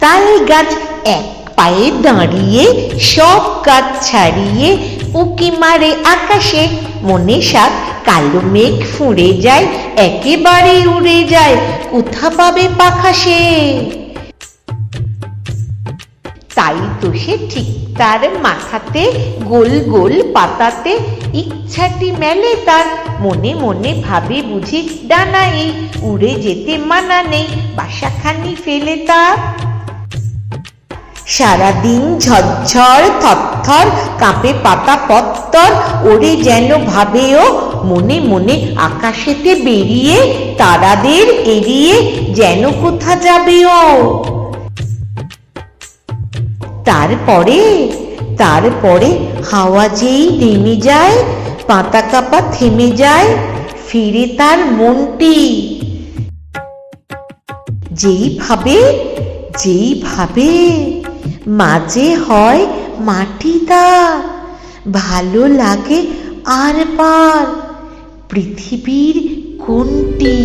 তাল গাছ এক পায়ে দাঁড়িয়ে সব কাজ ছাড়িয়ে উকি মারে আকাশে মনে সাত কালো মেঘ ফুঁড়ে যায় একেবারে উড়ে যায় কোথা পাবে পাখা সে তাই তো সে ঠিক তার মাথাতে গোল গোল পাতাতে ইচ্ছাটি মেলে তার মনে মনে ভাবে বুঝি ডানা এই উড়ে যেতে মানা নেই বাসাখানি ফেলে তার সারাদিন ঝরঝর, থরথর, কাঁপে পাতা পত্তর, ওরে যেন ভাবেও মনে মনে আকাশেতে বেরিয়ে, তারাদের এড়িয়ে যেন কোথা যাবেও। তারপরে তারপরে হাওয়া যেই নেমে যায়, পাতা কাপা থেমে যায়, ফিরে তার মনটি। যেই ভাবে যেই ভাবে মাঝে হয় মাটি তা ভালো লাগে আর পার পৃথিবীর কোনটি?